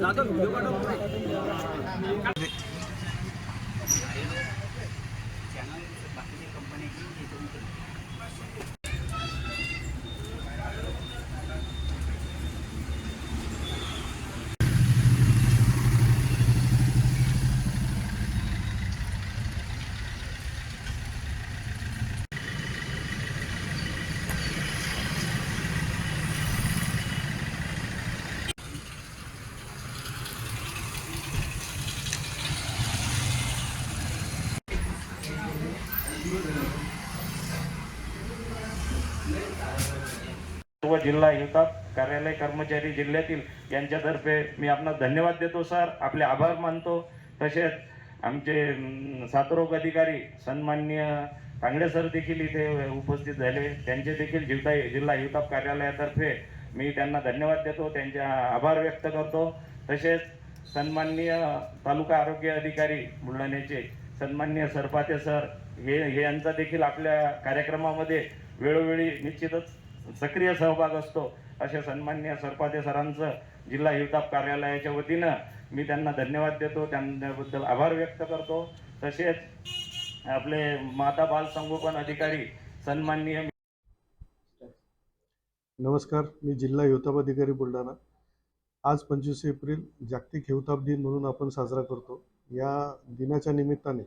जातो व्हिडिओ सर्व जिल्हा हिवताप कार्यालय कर्मचारी जिल्ह्यातील यांच्यातर्फे मी आपला धन्यवाद देतो सर. आपले आभार मानतो. तसेच आमचे सातरोग साथरोग अधिकारी सन्माननीय कांगडे सर देखील इथे उपस्थित झाले. त्यांचे देखील जिल्हा जिल्हा हिवताप कार्यालयातर्फे मी त्यांना धन्यवाद देतो. त्यांचे आभार व्यक्त करतो. तसेच सन्माननीय तालुका आरोग्य अधिकारी बुलढाण्याचे सन्माननीय सरपाते सर हे हे यांचा देखील आपल्या कार्यक्रमामध्ये वेळोवेळी निश्चितच सक्रिय सहभाग असतो अशा सन्मान्य सरपाते सरांचं जिल्हा हिवताप कार्यालयाच्या वतीनं मी त्यांना धन्यवाद देतो. त्यांच्याबद्दल आभार व्यक्त करतो. तसेच आपले माता बाल संगोपन अधिकारी सन्माननीय नमस्कार मी जिल्हा हिवताप अधिकारी बुलढाणा. आज पंचवीस एप्रिल जागतिक हिवताप दिन म्हणून आपण साजरा करतो. या दिनाच्या निमित्ताने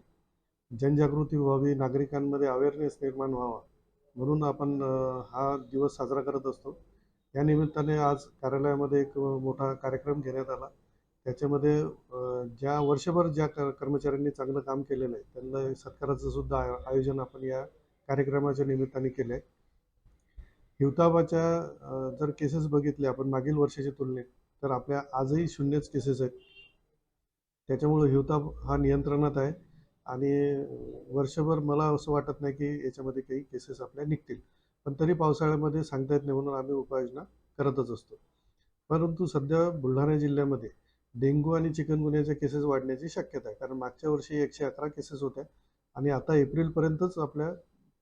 जनजागृती व्हावी नागरिकांमध्ये अवेअरनेस निर्माण व्हावा म्हणून आपण हा दिवस साजरा करत असतो. या निमित्ताने आज कार्यालयामध्ये एक मोठा कार्यक्रम घेण्यात आला. त्याच्यामध्ये ज्या वर्षभर ज्या कर्मचाऱ्यांनी चांगलं काम केलेलं आहे त्यांना सत्काराचं सुद्धा आयोजन आपण या कार्यक्रमाच्या निमित्ताने केलं आहे हिवतापाच्या जर केसेस बघितले आपण मागील वर्षाच्या तुलनेत तर आपल्या आजही शून्यच केसेस आहेत. त्याच्यामुळं हिवताप हा नियंत्रणात आहे. आणि वर्षभर मला असं वाटत नाही की याच्यामध्ये काही केसेस आपल्या निघतील. पण तरी पावसाळ्यामध्ये सांगता येत नाही म्हणून आम्ही उपाययोजना करतच असतो. परंतु सध्या बुलढाणा जिल्ह्यामध्ये डेंग्यू आणि चिकनगुन्याच्या केसेस वाढण्याची शक्यता आहे. कारण मागच्या वर्षी एकशे अकरा केसेस होत्या आणि आता एप्रिलपर्यंतच आपल्या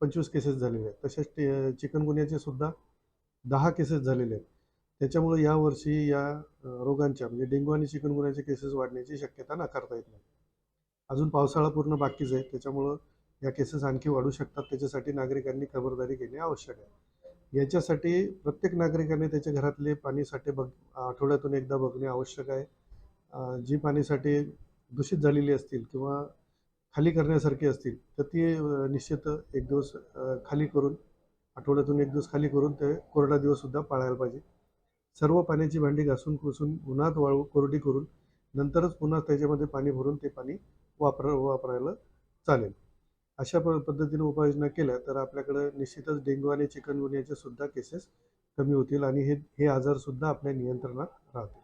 पंचवीस केसेस झालेले आहेत. तसेच चिकनगुन्याचे सुद्धा दहा केसेस झालेले आहेत. त्याच्यामुळे यावर्षी या रोगांच्या म्हणजे डेंग्यू आणि चिकनगुन्याच्या केसेस वाढण्याची शक्यता नाकारता येत नाही. अजून पावसाळा पूर्ण बाकीच आहे. त्याच्यामुळं या केसेस आणखी वाढू शकतात. त्याच्यासाठी नागरिकांनी खबरदारी घेणे आवश्यक आहे. याच्यासाठी प्रत्येक नागरिकाने त्याच्या घरातले पाणीसाठे बघ आठवड्यातून एकदा बघणे आवश्यक आहे. जी पाणीसाठे दूषित झालेली असतील किंवा खाली करण्यासारखी असतील तर ती निश्चित एक दिवस खाली करून आठवड्यातून एक दिवस खाली करून ते कोरडा दिवससुद्धा पाळायला पाहिजे. सर्व पाण्याची भांडी घासून पुसून उन्हात वाळू कोरडी करून नंतरच पुन्हा त्याच्यामध्ये पाणी भरून ते पाणी वापर वापरायला चालेल. अशा प पद्धतीने उपाययोजना केल्या तर आपल्याकडं निश्चितच डेंग्यू आणि चिकनगुनियाचे सुद्धा केसेस कमी होतील आणि हे हे आजारसुद्धा आपल्या नियंत्रणात राहतील.